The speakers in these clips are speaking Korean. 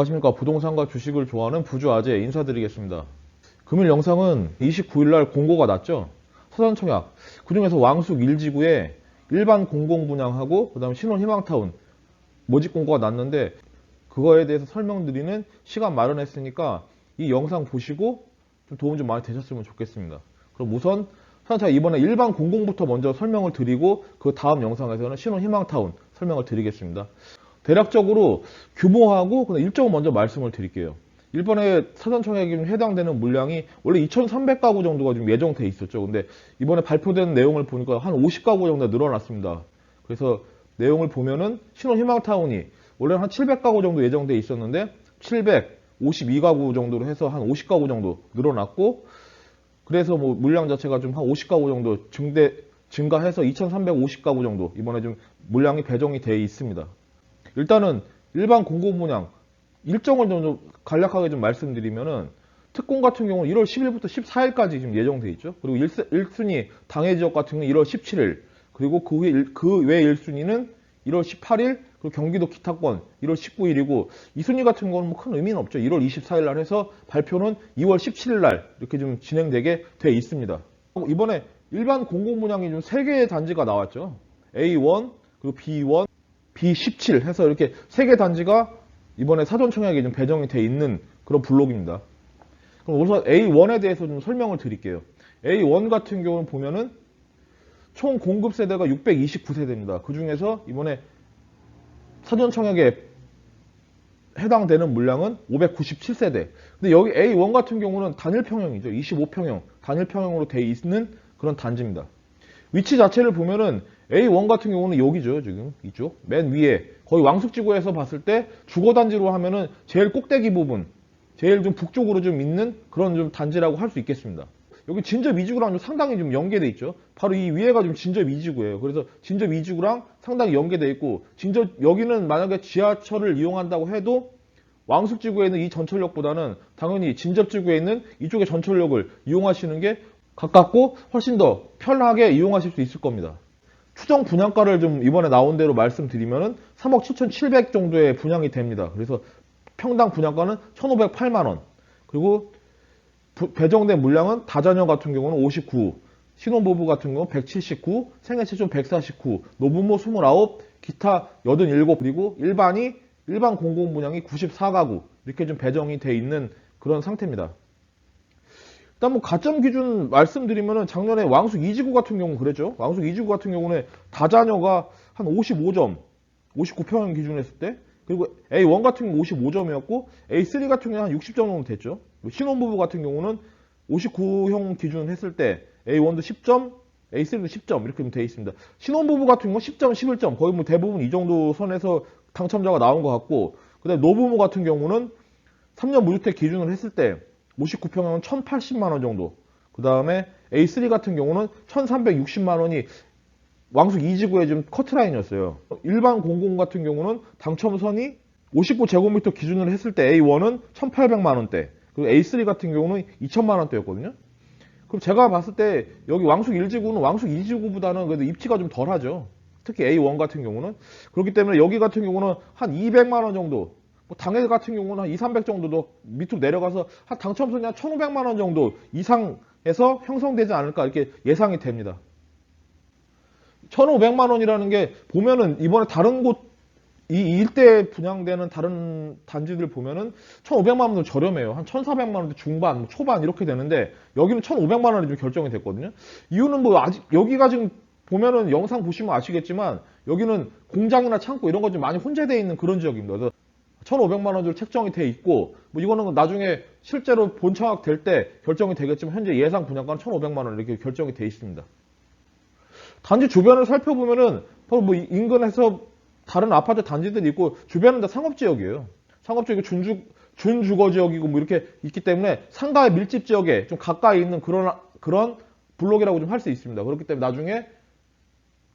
안녕하십니까? 부동산과 주식을 좋아하는 부주 아재 인사드리겠습니다. 금일 영상은 29일날 공고가 났죠? 서산청약. 그 중에서 왕숙 1지구에 일반 공공분양하고 그 다음에 신혼희망타운 모집 공고가 났는데 그거에 대해서 설명드리는 시간 마련했으니까 이 영상 보시고 좀 도움 좀 많이 되셨으면 좋겠습니다. 그럼 우선 서산청약 이번에 일반 공공부터 먼저 설명을 드리고 그 다음 영상에서는 신혼희망타운 설명을 드리겠습니다 대략적으로 규모하고 일정을 먼저 말씀을 드릴게요. 일본의 사전청약에 좀 해당되는 물량이 원래 2,300가구 정도가 좀 예정돼 있었죠. 근데 이번에 발표된 내용을 보니까 한 50가구 정도 늘어났습니다. 그래서 내용을 보면은 신혼희망타운이 원래 한 700가구 정도 예정돼 있었는데 752가구 정도로 해서 한 50가구 정도 늘어났고 그래서 뭐 물량 자체가 좀 한 50가구 정도 증대 증가해서 2,350가구 정도 이번에 좀 물량이 배정이 돼 있습니다. 일단은 일반 공공분양 일정을 좀 간략하게 좀 말씀드리면은 특공 같은 경우는 1월 10일부터 14일까지 지금 예정돼 있죠. 그리고 1, 순위 당해 지역 같은 경우는 1월 17일, 그리고 그 외, 그 외 1순위는 1월 18일, 그리고 경기도 기타권 1월 19일이고 2순위 같은 거는 뭐 큰 의미는 없죠. 1월 24일 날 해서 발표는 2월 17일 날 이렇게 좀 진행되게 돼 있습니다. 이번에 일반 공공 분양이 좀 3개의 단지가 나왔죠. A1, 그리고 B1, B17 해서 이렇게 세 개 단지가 이번에 사전 청약에 좀 배정이 돼 있는 그런 블록입니다. 그럼 우선 A1에 대해서 좀 설명을 드릴게요. A1 같은 경우는 보면은 총 공급 세대가 629세대입니다. 그 중에서 이번에 사전 청약에 해당되는 물량은 597세대. 근데 여기 A1 같은 경우는 단일 평형이죠. 25평형, 단일 평형으로 돼 있는 그런 단지입니다. 위치 자체를 보면은 A1 같은 경우는 여기죠. 지금 이쪽 맨 위에 거의 왕숙지구에서 봤을 때 주거단지로 하면은 제일 꼭대기 부분 제일 좀 북쪽으로 좀 있는 그런 좀 단지라고 할 수 있겠습니다. 여기 진접 이지구랑 좀 상당히 좀 연계돼 있죠. 바로 이 위에가 좀 진접 이지구예요. 그래서 진접 이지구랑 상당히 연계돼 있고 진접 여기는 만약에 지하철을 이용한다고 해도 왕숙지구에 있는 이 전철역보다는 당연히 진접지구에 있는 이쪽의 전철역을 이용하시는 게 가깝고 훨씬 더 편하게 이용하실 수 있을 겁니다. 추정 분양가를 좀 이번에 나온 대로 말씀드리면은 3억 7,700 정도의 분양이 됩니다. 그래서 평당 분양가는 1,508만 원. 그리고 부- 배정된 물량은 다자녀 같은 경우는 59, 신혼부부 같은 경우 179, 생애 최초 149, 노부모 29, 기타 87 그리고 일반이 일반 공공 분양이 94가구 이렇게 좀 배정이 돼 있는 그런 상태입니다. 일단 뭐 가점 기준 말씀드리면은 작년에 왕숙 이지구 같은 경우 그랬죠. 왕숙 이지구 같은 경우는 다자녀가 한 55점, 59평 기준 했을 때 그리고 A1 같은 경우 55점이었고 A3 같은 경우는 한 60점 정도 됐죠. 신혼부부 같은 경우는 59형 기준 했을 때 A1도 10점, A3도 10점 이렇게 돼 있습니다. 신혼부부 같은 경우는 10점, 11점 거의 뭐 대부분 이 정도 선에서 당첨자가 나온 것 같고 그다음에 노부모 같은 경우는 3년 무주택 기준을 했을 때 59평형은 1,080만 원 정도. 그 다음에 A3 같은 경우는 1,360만 원이 왕숙 2지구의 좀 커트라인이었어요. 일반 공공 같은 경우는 당첨선이 59제곱미터 기준으로 했을 때 A1은 1,800만 원대, 그리고 A3 같은 경우는 2천만 원대였거든요. 그럼 제가 봤을 때 여기 왕숙 1지구는 왕숙 2지구보다는 그래도 입지가 좀 덜하죠. 특히 A1 같은 경우는 그렇기 때문에 여기 같은 경우는 한 200만 원 정도 뭐 당일 같은 경우는 한 2, 300 정도도 밑으로 내려가서 한 당첨선이 한 1,500만 원 정도 이상에서 형성되지 않을까 이렇게 예상이 됩니다. 1,500만 원이라는 게 보면은 이번에 다른 곳 이 일대에 분양되는 다른 단지들 보면은 1,500만 원도 저렴해요. 한 1,400만 원대 중반, 뭐 초반 이렇게 되는데 여기는 1,500만 원이 좀 결정이 됐거든요. 이유는 뭐 아직 여기가 지금 보면은 영상 보시면 아시겠지만 여기는 공장이나 창고 이런 거좀 많이 혼재되어 있는 그런 지역입니다. 그래서 1,500만 원으로 책정이 돼 있고 뭐 이거는 나중에 실제로 본청약 될 때 결정이 되겠지만 현재 예상 분양가는 1,500만 원 이렇게 결정이 돼 있습니다. 단지 주변을 살펴보면은 바로 뭐 인근에서 다른 아파트 단지들이 있고 주변은 다 상업 지역이에요. 상업 지역이 준주 준주거 지역이고 뭐 이렇게 있기 때문에 상가의 밀집 지역에 좀 가까이 있는 그런 그런 블록이라고 좀 할 수 있습니다. 그렇기 때문에 나중에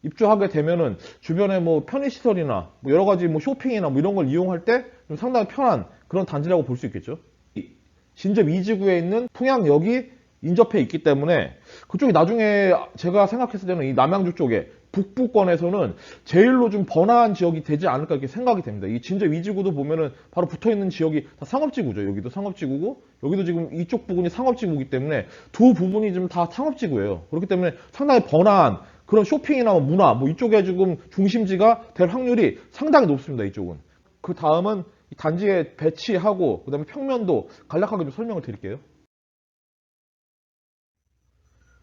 입주하게 되면은 주변에 뭐 편의시설이나 뭐 여러 가지 뭐 쇼핑이나 뭐 이런 걸 이용할 때 좀 상당히 편한 그런 단지라고 볼 수 있겠죠. 이 진접 이지구에 있는 통양역이 인접해 있기 때문에 그쪽이 나중에 제가 생각했을 때는 이 남양주 쪽에 북부권에서는 제일로 좀 번화한 지역이 되지 않을까 이렇게 생각이 됩니다. 이 진저 위지구도 보면은 바로 붙어 있는 지역이 다 상업지구죠. 여기도 상업지구고 여기도 지금 이쪽 부분이 상업지구이기 때문에 두 부분이 좀다 상업지구예요. 그렇기 때문에 상당히 번화한 그런 쇼핑이나 뭐 문화 뭐 이쪽에 지금 중심지가 될 확률이 상당히 높습니다. 이쪽은. 그 다음은 이 단지에 배치하고 그 다음에 평면도 간략하게 좀 설명을 드릴게요.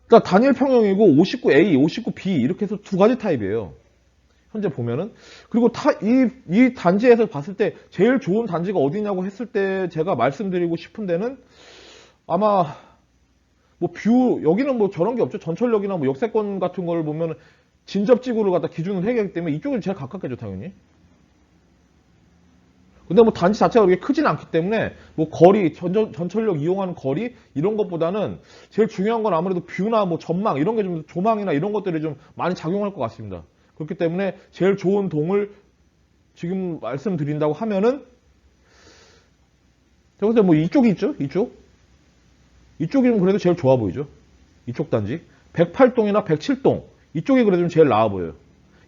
일단 단일 평형이고 59A, 59B 이렇게 해서 두 가지 타입이에요. 현재 보면은 그리고 타, 이, 이 단지에서 봤을 때 제일 좋은 단지가 어디냐고 했을 때 제가 말씀드리고 싶은 데는 아마 뭐 뷰 여기는 뭐 저런 게 없죠. 전철역이나 뭐 역세권 같은 걸 보면 진접지구를 갖다 기준을 해야 하기 때문에 이쪽이 제일 가깝겠죠, 당연히. 근데 뭐 단지 자체가 그렇게 크진 않기 때문에 뭐 거리, 전전, 전철역 이용하는 거리 이런 것보다는 제일 중요한 건 아무래도 뷰나 뭐 전망 이런 게 좀 조망이나 이런 것들이 좀 많이 작용할 것 같습니다. 그렇기 때문에 제일 좋은 동을 지금 말씀드린다고 하면은 저기서 뭐 이쪽이 있죠? 이쪽? 이쪽이 좀 그래도 제일 좋아 보이죠? 이쪽 단지. 108동이나 107동. 이쪽이 그래도 좀 제일 나아 보여요.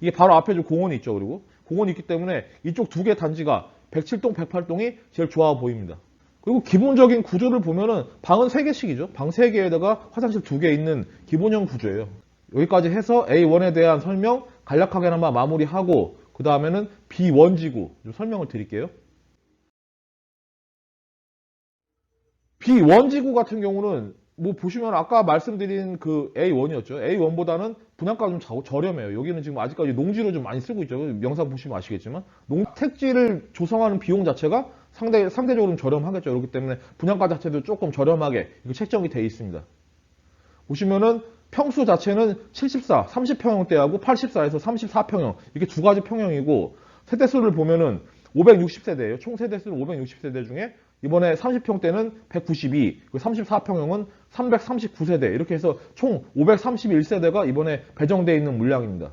이게 바로 앞에 좀 공원이 있죠, 그리고. 공원이 있기 때문에 이쪽 두 개 단지가 107동, 108동이 제일 좋아 보입니다. 그리고 기본적인 구조를 보면은 방은 3개씩이죠. 방 3개에다가 화장실 2개 있는 기본형 구조예요. 여기까지 해서 A1에 대한 설명 간략하게나마 마무리하고 그 다음에는 B1 지구 좀 설명을 드릴게요. B1 지구 같은 경우는 뭐 보시면 아까 말씀드린 그 A1이었죠. A1보다는 분양가가 좀 자- 저렴해요. 여기는 지금 아직까지 농지로 좀 많이 쓰고 있죠. 영상 보시면 아시겠지만 농 택지를 조성하는 비용 자체가 상대 상대적으로 좀 저렴하겠죠. 그렇기 때문에 분양가 자체도 조금 저렴하게 책정이 되어 있습니다. 보시면은 평수 자체는 74, 30평형대하고 84에서 34평형 이렇게 두 가지 평형이고 세대수를 보면은 560세대예요. 총 세대수는 560세대 중에 이번에 30평대는 192, 34평형은 339세대 이렇게 해서 총 531세대가 이번에 배정되어 있는 물량입니다.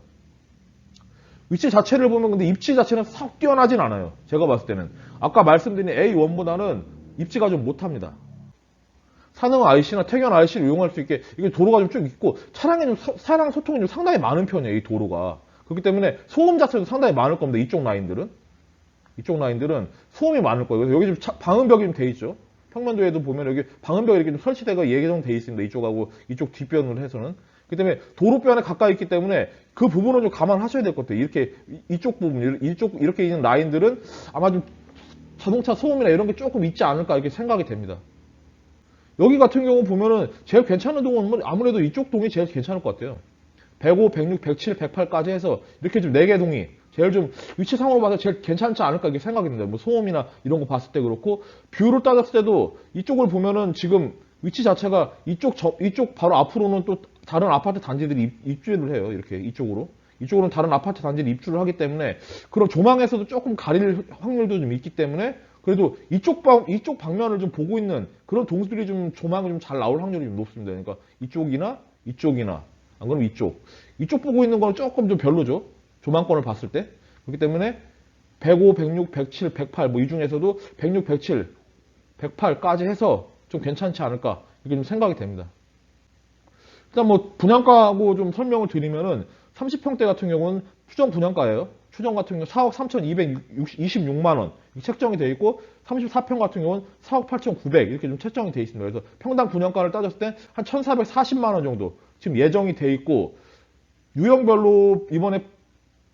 위치 자체를 보면 근데 입지 자체는 썩 뛰어나진 않아요. 제가 봤을 때는 아까 말씀드린 A1보다는 입지가 좀 못합니다. 산흥 IC나 태견 IC를 이용할 수 있게 이게 도로가 좀 쭉 있고 차량이 좀 서- 차량 소통이 좀 상당히 많은 편이에요. 이 도로가 그렇기 때문에 소음 자체도 상당히 많을 겁니다. 이쪽 라인들은 이쪽 라인들은 소음이 많을 거예요. 그래서 여기 좀 차- 방음벽이 좀 돼 있죠. 평면도에도 보면 여기 방음벽이 이렇게 좀 설치되가 예정 돼 있습니다. 이쪽하고 이쪽 뒷변으로 해서는. 그렇기 때문에 도로변에 가까이 있기 때문에 그 부분은 좀 감안하셔야 될 것 같아요. 이렇게 이- 이쪽 부분, 이쪽 이렇게 있는 라인들은 아마 좀 자동차 소음이나 이런 게 조금 있지 않을까 이렇게 생각이 됩니다. 여기 같은 경우 보면은 제일 괜찮은 동은 뭐 아무래도 이쪽 동이 제일 괜찮을 것 같아요. 105, 106, 107, 108까지 해서 이렇게 좀 4개 동이 제일 좀 위치상으로 봐서 제일 괜찮지 않을까 이렇게 생각이 듭니다. 뭐 소음이나 이런 거 봤을 때 그렇고 뷰를 따졌을 때도 이쪽을 보면은 지금 위치 자체가 이쪽 저- 이쪽 바로 앞으로는 또 다른 아파트 단지들이 입, 입주를 해요. 이렇게 이쪽으로. 이쪽으로는 다른 아파트 단지를 입주를 하기 때문에 그런 조망에서도 조금 가릴 확률도 좀 있기 때문에 그래도 이쪽 방 이쪽 방면을 좀 보고 있는 그런 동수들이 좀 조망이 좀 잘 나올 확률이 좀 높습니다. 그러니까 이쪽이나 이쪽이나 안 그러면 이쪽 이쪽 보고 있는 거는 조금 좀 별로죠. 조망권을 봤을 때 그렇기 때문에 105, 106, 107, 108 뭐 이 중에서도 106, 107, 108까지 해서 좀 괜찮지 않을까 이렇게 좀 생각이 됩니다. 일단 뭐 분양가하고 좀 설명을 드리면은 30평대 같은 경우는 추정 분양가예요. 추정 같은 경우 4억 3,226만 원 책정이 되어 있고 34평 같은 경우는 4억 8,900 이렇게 좀 책정이 되어 있습니다. 그래서 평당 분양가를 따졌을 때 한 1,440만 원 정도 지금 예정이 되어 있고 유형별로 이번에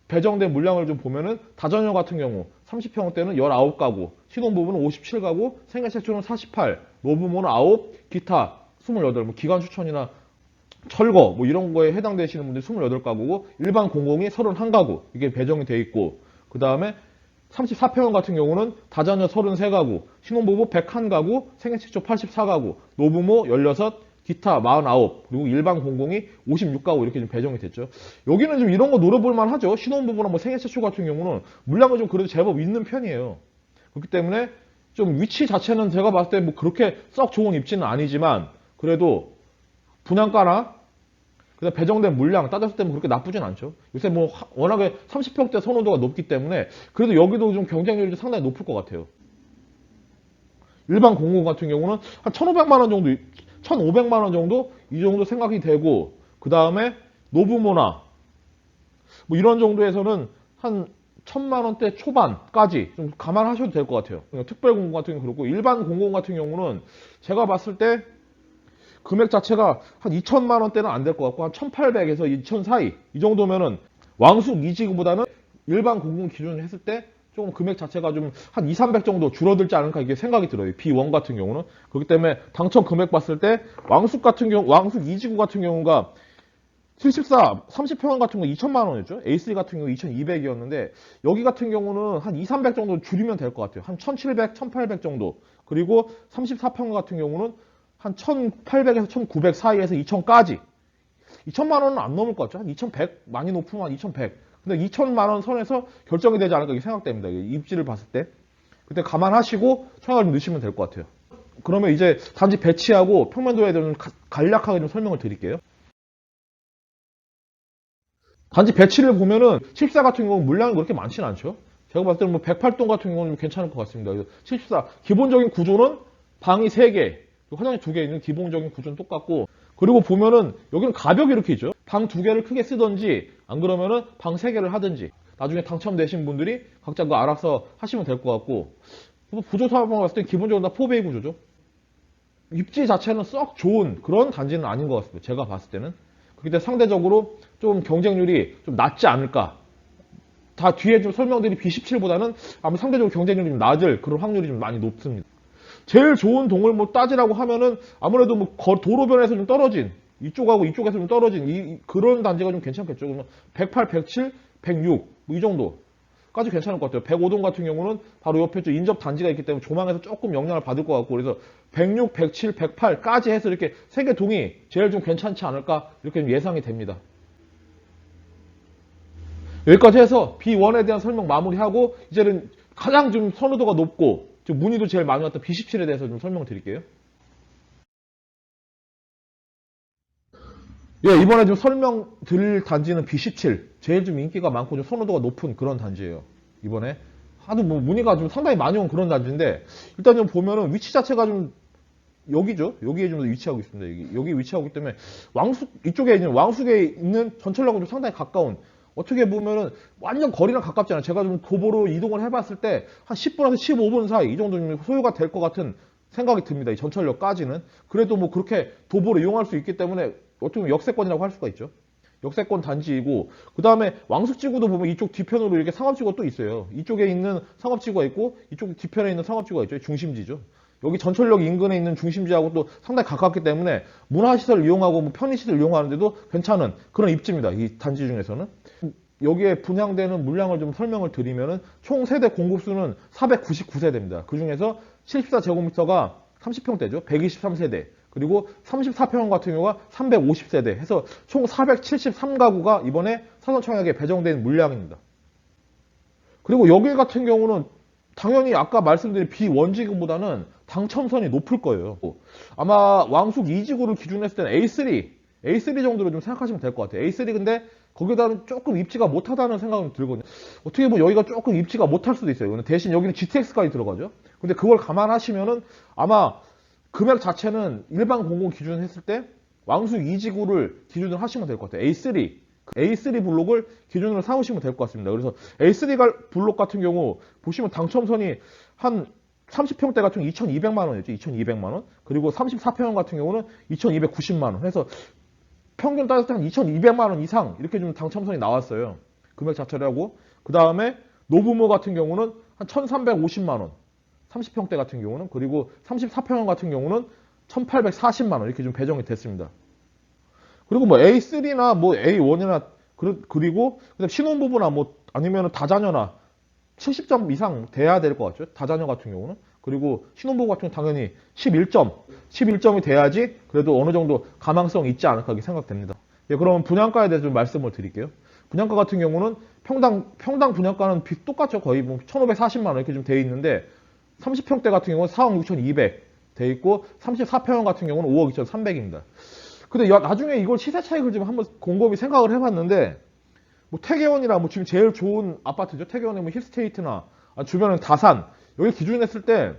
배정된 물량을 좀 보면은 다전형 같은 경우 30평대는 19가구, 신혼부부는 57가구, 생애최초는 48, 노부모는 9, 기타 28, 뭐 기관 추천이나 철거 뭐 이런 거에 해당되시는 분들이 28가구고 일반 공공이 31가구 이게 배정이 돼 있고 그 다음에 34평형 같은 경우는 다자녀 33가구, 신혼부부 101가구, 생애 최초 84가구, 노부모 16, 기타 49, 그리고 일반 공공이 56가구 이렇게 좀 배정이 됐죠. 여기는 좀 이런 거 노려볼 만 하죠. 신혼부부나 뭐 생애 최초 같은 경우는 물량은 좀 그래도 제법 있는 편이에요. 그렇기 때문에 좀 위치 자체는 제가 봤을 때 뭐 그렇게 썩 좋은 입지는 아니지만 그래도 분양가나 그다음 배정된 물량 따졌을 때는 그렇게 나쁘진 않죠. 요새 뭐 하- 워낙에 30평대 선호도가 높기 때문에 그래도 여기도 좀 경쟁률이 좀 상당히 높을 것 같아요. 일반 공공 같은 경우는 한 1,500만 원 정도, 1,500만 원 정도 이 정도 생각이 되고 그 다음에 노부모나 뭐 이런 정도에서는 한 천만 원대 초반까지 좀 감안하셔도 될 것 같아요. 특별 공공 같은 경우 그렇고 일반 공공 같은 경우는 제가 봤을 때 금액 자체가 한 2천만 원대는 안 될 것 같고 한 1,800에서 2,000 사이 이 정도면은 왕숙 이지구보다는 일반 공공 기준을 했을 때 조금 금액 자체가 좀 한 2, 300 정도 줄어들지 않을까 이게 생각이 들어요. B1 같은 경우는 그렇기 때문에 당첨 금액 봤을 때 왕숙 같은 경우 왕숙 이지구 같은 경우가 74, 30평형 같은 거 2천만 원이었죠. A3 같은 경우 2,200이었는데 여기 같은 경우는 한 2, 300 정도 줄이면 될 것 같아요. 한 1,700, 1,800 정도. 그리고 34평 같은 경우는 한 1,800에서 1,900 사이에서 2,000까지. 2천만 원은 안 넘을 것 같죠. 한 2,100 많이 높으면 한 2,100. 근데 2천만 원 선에서 결정이 되지 않을까 생각됩니다. 입지를 봤을 때. 그때 감안하시고 청약을 좀 넣으시면 될 것 같아요. 그러면 이제 단지 배치하고 평면도에 대해서 간략하게 좀 설명을 드릴게요. 단지 배치를 보면은 74 같은 경우는 물량이 그렇게 많지는 않죠. 제가 봤을 때는 뭐 108동 같은 경우는 좀 괜찮을 것 같습니다. 그래서 74 기본적인 구조는 방이 3개, 화장실 2개 있는 기본적인 구조는 똑같고 그리고 보면은 여기는 가벽이 이렇게 있죠. 방 2개를 크게 쓰든지 안 그러면은 방 3개를 하든지 나중에 당첨되신 분들이 각자 그 알아서 하시면 될 것 같고 뭐 구조 사업방 봤을 때 기본적으로 다 포베이 구조죠. 입지 자체는 썩 좋은 그런 단지는 아닌 것 같습니다. 제가 봤을 때는. 때문에 상대적으로 좀 경쟁률이 좀 낮지 않을까. 다 뒤에 좀 설명드린 B17보다는 아마 상대적으로 경쟁률이 좀 낮을 그런 확률이 좀 많이 높습니다. 제일 좋은 동을 뭐 따지라고 하면은 아무래도 뭐 거- 도로변에서 좀 떨어진 이쪽하고 이쪽에서 좀 떨어진 이, 이- 그런 단지가 좀 괜찮겠죠. 그러면 108, 107, 106 뭐 이 정도까지 괜찮을 것 같아요. 105동 같은 경우는 바로 옆에 좀 인접 단지가 있기 때문에 조망에서 조금 영향을 받을 것 같고 그래서 106, 107, 108까지 해서 이렇게 세 개 동이 제일 좀 괜찮지 않을까 이렇게 좀 예상이 됩니다. 여기까지 해서 B1에 대한 설명 마무리하고 이제는 가장 좀 선호도가 높고 좀 문의도 제일 많이 왔던 B17에 대해서 좀 설명을 드릴게요. 예, 이번에 좀 설명 드릴 단지는 B17. 제일 좀 인기가 많고 좀 선호도가 높은 그런 단지예요. 이번에. 하도 뭐 문의가 좀 상당히 많이 온 그런 단지인데 일단 좀 보면은 위치 자체가 좀 여기죠. 여기에 좀 위치하고 있습니다. 여기, 여기 위치하고 있기 때문에 왕숙 이쪽에 있는 왕숙에 있는 전철역은 좀 상당히 가까운 어떻게 보면은 완전 거리랑 가깝지 않아요. 제가 좀 도보로 이동을 해봤을 때 한 10분에서 15분 사이 이 정도 좀 소요가 될 것 같은 생각이 듭니다. 이 전철역까지는 그래도 뭐 그렇게 도보로 이용할 수 있기 때문에 어떻게 보면 역세권이라고 할 수가 있죠. 역세권 단지이고 그 다음에 왕숙지구도 보면 이쪽 뒤편으로 이렇게 상업지구가 또 있어요. 이쪽에 있는 상업지구가 있고 이쪽 뒤편에 있는 상업지구가 있죠. 중심지죠. 여기 전철역 인근에 있는 중심지하고 또 상당히 가깝기 때문에 문화시설 이용하고 뭐 편의시설 이용하는데도 괜찮은 그런 입지입니다. 이 단지 중에서는. 여기에 분양되는 물량을 좀 설명을 드리면은 총 세대 공급수는 499세대입니다. 그 중에서 74제곱미터가 30평대죠. 123세대. 그리고 34평형 같은 경우가 350세대 해서 총 473가구가 이번에 사전청약에 배정된 물량입니다. 그리고 여기 같은 경우는 당연히 아까 말씀드린 비원지구보다는 당첨선이 높을 거예요. 아마 왕숙 2지구를 기준으로 했을 때는 A3, A3 정도로 좀 생각하시면 될 것 같아요. A3 근데 거기다는 조금 입지가 못하다는 생각이 들거든요. 어떻게 보면 여기가 조금 입지가 못할 수도 있어요. 대신 여기는 GTX까지 들어가죠. 근데 그걸 감안하시면은 아마 금액 자체는 일반 공공 기준 했을 때 왕숙 2지구를 기준으로 하시면 될 것 같아요. A3. A3 블록을 기준으로 삼으시면 될 것 같습니다. 그래서 A3 갈- 블록 같은 경우 보시면 당첨선이 한 30평대 같은 경우 2,200만 원이었죠. 2,200만 원. 그리고 34평형 같은 경우는 2,290만 원. 해서 평균 따졌을 때 한 2,200만 원 이상 이렇게 좀 당첨선이 나왔어요. 금액 자체를 하고 그 다음에 노부모 같은 경우는 한 1,350만 원. 30평대 같은 경우는 그리고 34평형 같은 경우는 1,840만 원 이렇게 좀 배정이 됐습니다. 그리고 뭐 A3나 뭐 A1이나 그리고 신혼부부나 뭐 아니면 다자녀나 70점 이상 돼야 될 것 같죠. 다자녀 같은 경우는. 그리고 신혼부부 같은 경우는 당연히 11점, 11점이 돼야지 그래도 어느 정도 가망성이 있지 않을까 생각됩니다. 예, 그러면 분양가에 대해서 좀 말씀을 드릴게요. 분양가 같은 경우는 평당, 평당 분양가는 비- 똑같죠. 거의 뭐 1,540만 원 이렇게 좀 돼 있는데 30평대 같은 경우는 4억 6,200 돼 있고 34평형 같은 경우는 5억 2,300입니다. 근데 야- 나중에 이걸 시세 차익을 좀 한번 곰곰이 생각을 해봤는데 뭐 태계원이라 뭐 지금 제일 좋은 아파트죠. 태계원의 뭐 힐스테이트나 아, 주변은 다산 여기 기준으로 했을 때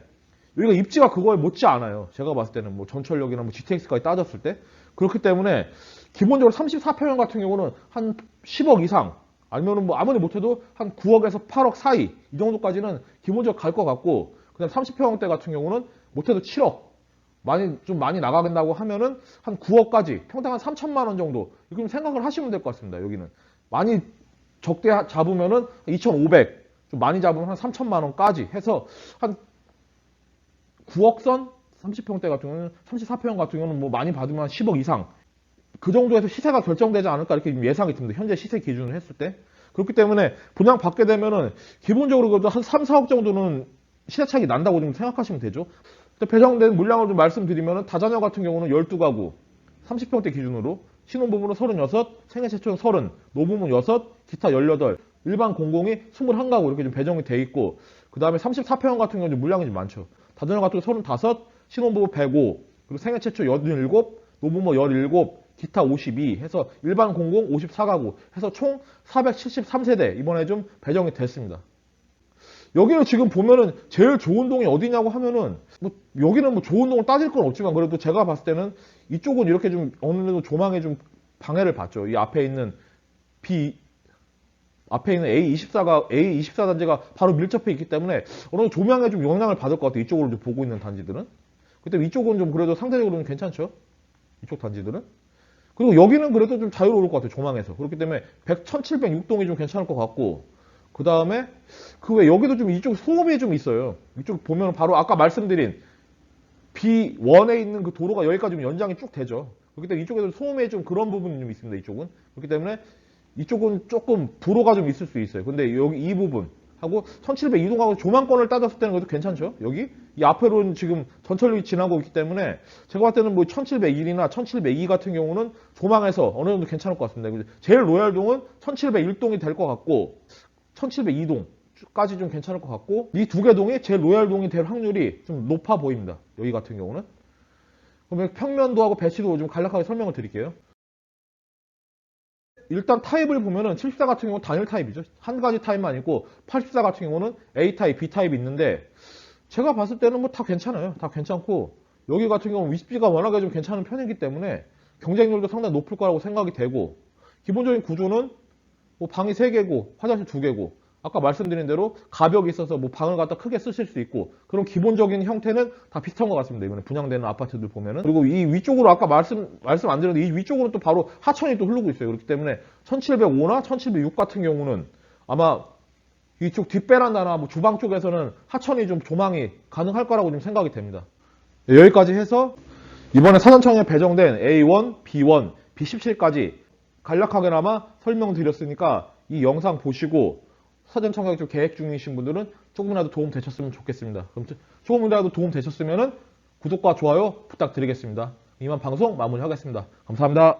여기가 입지가 그거에 못지 않아요. 제가 봤을 때는 뭐 전철역이나 뭐 GTX까지 따졌을 때 그렇기 때문에 기본적으로 34평형 같은 경우는 한 10억 이상 아니면은 뭐 아무리 못해도 한 9억에서 8억 사이 이 정도까지는 기본적으로 갈 것 같고 그다음 30평대 같은 경우는 못해도 7억. 많이 좀 많이 나가겠다고 하면은 한 9억까지 평당 한 3천만 원 정도. 좀 생각을 하시면 될 것 같습니다. 여기는. 많이 적대 하- 잡으면은 2,500, 좀 많이 잡으면 한 3천만 원까지 해서 한 9억 선? 30평대 같은 경우는 34평 같은 경우는 뭐 많이 받으면 한 10억 이상. 그 정도에서 시세가 결정되지 않을까 이렇게 좀 예상이 듭니다. 현재 시세 기준으로 했을 때. 그렇기 때문에 분양 받게 되면은 기본적으로 그래도 한 3, 4억 정도는 시세 차익이 난다고 좀 생각하시면 되죠. 배정된 물량을 좀 말씀드리면은 다자녀 같은 경우는 12가구 30평대 기준으로 신혼부부는 36, 생애 최초는 30, 노부부는 6, 기타 18, 일반 공공이 21가구 이렇게 좀 배정이 돼 있고 그 다음에 34평 같은 경우는 물량이 좀 많죠. 다자녀 같은 경우 35, 신혼부부 105, 그리고 생애 최초 87, 노부모 17, 기타 52 해서 일반 공공 54가구 해서 총 473세대 이번에 좀 배정이 됐습니다. 여기는 지금 보면은 제일 좋은 동이 어디냐고 하면은 뭐 여기는 뭐 좋은 동을 따질 건 없지만 그래도 제가 봤을 때는 이쪽은 이렇게 좀 어느 정도 조망에 좀 방해를 받죠. 이 앞에 있는 B 앞에 있는 A24가 A24 단지가 바로 밀접해 있기 때문에 어느 정도 조명에 좀 영향을 받을 것 같아요. 이쪽으로 좀 보고 있는 단지들은. 그때 이쪽은 좀 그래도 상대적으로 는 괜찮죠. 이쪽 단지들은. 그리고 여기는 그래도 좀 자유로울 것 같아요. 조망에서. 그렇기 때문에 100, 1706동이 좀 괜찮을 것 같고 그 다음에 그 외 여기도 좀 이쪽 소음이 좀 있어요. 이쪽 보면 바로 아까 말씀드린 B1에 있는 그 도로가 여기까지 좀 연장이 쭉 되죠. 그렇기 때문에 이쪽에도 소음에 좀 그런 부분이 좀 있습니다. 이쪽은. 그렇기 때문에 이쪽은 조금 불호가 좀 있을 수 있어요. 근데 여기 이 부분 하고 1700 이동하고 조망권을 따졌을 때는 그래도 괜찮죠. 여기 이 앞으로는 지금 전철이 지나고 있기 때문에 제가 봤을 때는 뭐 1701이나 1702 같은 경우는 조망에서 어느 정도 괜찮을 것 같습니다. 제일 로얄동은 1701동이 될 것 같고 1702동까지 좀 괜찮을 것 같고 이 두 개 동이 제일 로얄 동이 될 확률이 좀 높아 보입니다. 여기 같은 경우는 그러면 평면도하고 배치도 좀 간략하게 설명을 드릴게요. 일단 타입을 보면은 74 같은 경우는 단일 타입이죠. 한 가지 타입만 있고 84 같은 경우는 A 타입, B 타입이 있는데 제가 봤을 때는 뭐 다 괜찮아요. 다 괜찮고 여기 같은 경우는 위습지가 워낙에 좀 괜찮은 편이기 때문에 경쟁률도 상당히 높을 거라고 생각이 되고 기본적인 구조는 뭐 방이 3개고 화장실 2개고 아까 말씀드린 대로 가벽이 있어서 뭐 방을 갖다 크게 쓰실 수 있고 그런 기본적인 형태는 다 비슷한 것 같습니다. 이번에 분양되는 아파트들 보면은 그리고 이 위쪽으로 아까 말씀 말씀 안 드렸는데 이 위쪽으로 또 바로 하천이 또 흐르고 있어요. 그렇기 때문에 1705나 1706 같은 경우는 아마 이쪽 뒷베란다나 뭐 주방 쪽에서는 하천이 좀 조망이 가능할 거라고 좀 생각이 됩니다. 네, 여기까지 해서 이번에 사전청에 배정된 A1, B1, B17까지 간략하게나마 설명드렸으니까 이 영상 보시고 사전 청약 좀 계획 중이신 분들은 조금이라도 도움 되셨으면 좋겠습니다. 그럼 조금이라도 도움 되셨으면 구독과 좋아요 부탁드리겠습니다. 이만 방송 마무리하겠습니다. 감사합니다.